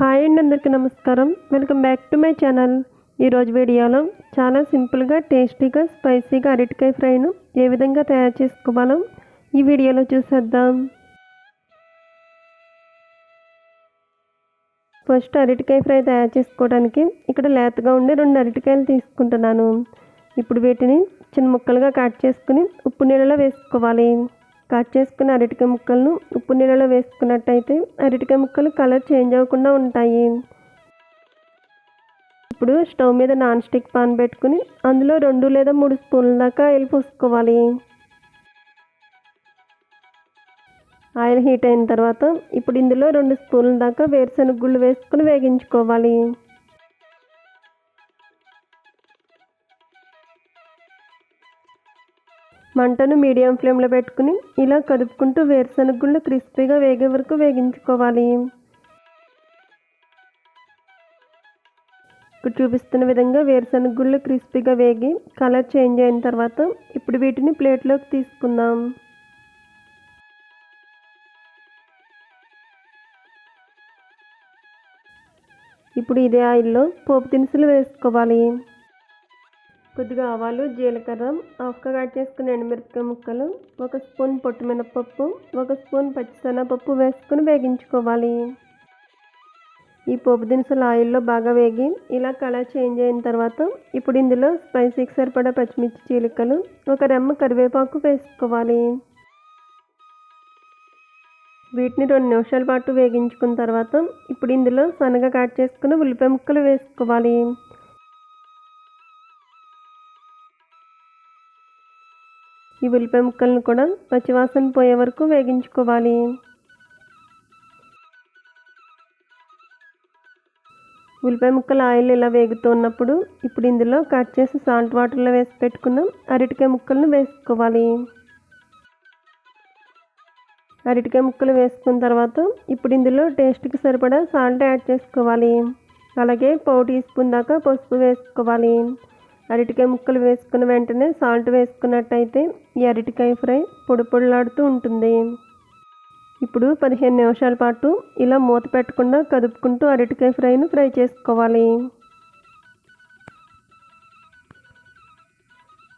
Hi అండి అందరికీ నమస్కారం. Welcome back to my channel. ఈరోజు వీడియోలో చాలా సింపుల్గా టేస్టీగా స్పైసీగా అరటికాయ ఫ్రైను ఏ విధంగా తయారు చేసుకోవాలో ఈ వీడియోలో చూసేద్దాం. ఫస్ట్ అరటికాయ ఫ్రై తయారు చేసుకోవడానికి ఇక్కడ లేతగా ఉండే రెండు అరటికాయలు తీసుకుంటున్నాను. ఇప్పుడు వీటిని చిన్న ముక్కలుగా కట్ చేసుకుని ఉప్పు నీళ్ళలో వేసుకోవాలి. కట్ చేసుకున్న అరటికాయ ముక్కలను ఉప్పు నీళ్ళలో వేసుకున్నట్టయితే అరటికాయ ముక్కలు కలర్ చేంజ్ అవ్వకుండా ఉంటాయి. ఇప్పుడు స్టవ్ మీద నాన్ స్టిక్ పాన్ పెట్టుకుని అందులో రెండు లేదా మూడు స్పూన్ల దాకా ఆయిల్ పోసుకోవాలి. ఆయిల్ హీట్ అయిన తర్వాత ఇప్పుడు ఇందులో రెండు స్పూన్ల దాకా వేరుశనగ గుళ్ళు వేసుకుని వేగించుకోవాలి. మంటను మీడియం ఫ్లేమ్లో పెట్టుకుని ఇలా కదుపుకుంటూ వేరుశనగ గుళ్ళు క్రిస్పీగా వేగే వరకు వేగించుకోవాలి. ఇప్పుడు చూపిస్తున్న విధంగా వేరుశనగ గుళ్ళు క్రిస్పీగా వేగి కలర్ చేంజ్ అయిన తర్వాత ఇప్పుడు వీటిని ప్లేట్లోకి తీసుకుందాం. ఇప్పుడు ఇదే ఆయిల్లో పోపు దినుసులు వేసుకోవాలి. కొద్దిగా ఆవాలు జీలకర్ర హాఫ్గా కట్ చేసుకున్న ఎండుమిరపకాయ ముక్కలు ఒక స్పూన్ పొట్టు మినపప్పు ఒక స్పూన్ పచ్చిశనగపప్పు వేసుకుని వేగించుకోవాలి. ఈ పోపు దినుసులు ఆయిల్లో బాగా వేగి ఇలా కలర్ చేంజ్ అయిన తర్వాత ఇప్పుడు ఇందులో స్పైసీకి సరిపడా పచ్చిమిర్చి చీలికలు ఒక రెమ్మ కరివేపాకు వేసుకోవాలి. వీటిని రెండు నిమిషాల పాటు వేగించుకున్న తర్వాత ఇప్పుడు ఇందులో సన్నగా కట్ చేసుకుని ఉల్లిపాయ ముక్కలు వేసుకోవాలి. ఈ ఉల్లిపాయ ముక్కలను కూడా పచ్చివాసన పోయే వరకు వేగించుకోవాలి. ఉల్లిపాయ ముక్కలు ఆయిల్ ఇలా వేగుతున్నప్పుడు ఇప్పుడు ఇందులో కట్ చేసి సాల్ట్ వాటర్లో వేసి పెట్టుకున్న. అరటికాయ ముక్కలను వేసుకోవాలి. అరటికాయ ముక్కలు వేసుకున్న తర్వాత ఇప్పుడు ఇందులో టేస్ట్కి సరిపడా సాల్ట్ యాడ్ చేసుకోవాలి. అలాగే పావు టీ స్పూన్ దాకా పసుపు వేసుకోవాలి. అరటికాయ ముక్కలు వేసుకున్న వెంటనే సాల్ట్ వేసుకున్నట్టయితే ఈ అరటికాయ ఫ్రై పొడి పొడిలాడుతూ ఉంటుంది. ఇప్పుడు పదిహేను నిమిషాల పాటు ఇలా మూత పెట్టకుండా కదుపుకుంటూ అరటికాయ ఫ్రైను ఫ్రై చేసుకోవాలి.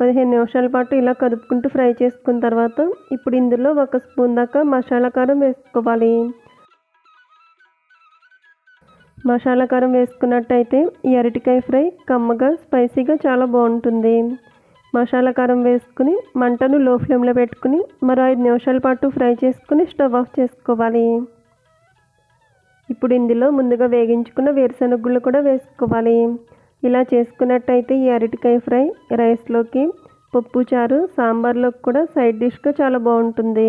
పదిహేను నిమిషాల పాటు ఇలా కదుపుకుంటూ ఫ్రై చేసుకున్న తర్వాత ఇప్పుడు ఇందులో ఒక స్పూన్ దాకా మసాలా కారం వేసుకోవాలి. మసాలా కారం వేసుకున్నట్టయితే ఈ అరటికాయ ఫ్రై కమ్మగా స్పైసీగా చాలా బాగుంటుంది. మసాలా కారం వేసుకుని మంటను లో ఫ్లేమ్లో పెట్టుకుని మరో ఐదు నిమిషాల పాటు ఫ్రై చేసుకుని స్టవ్ ఆఫ్ చేసుకోవాలి. ఇప్పుడు ఇందులో ముందుగా వేగించుకున్న వేరుశనగ గుళ్ళు కూడా వేసుకోవాలి. ఇలా చేసుకున్నట్టయితే ఈ అరటికాయ ఫ్రై రైస్లోకి పప్పు చారు సాంబార్లోకి కూడా సైడ్ డిష్గా చాలా బాగుంటుంది.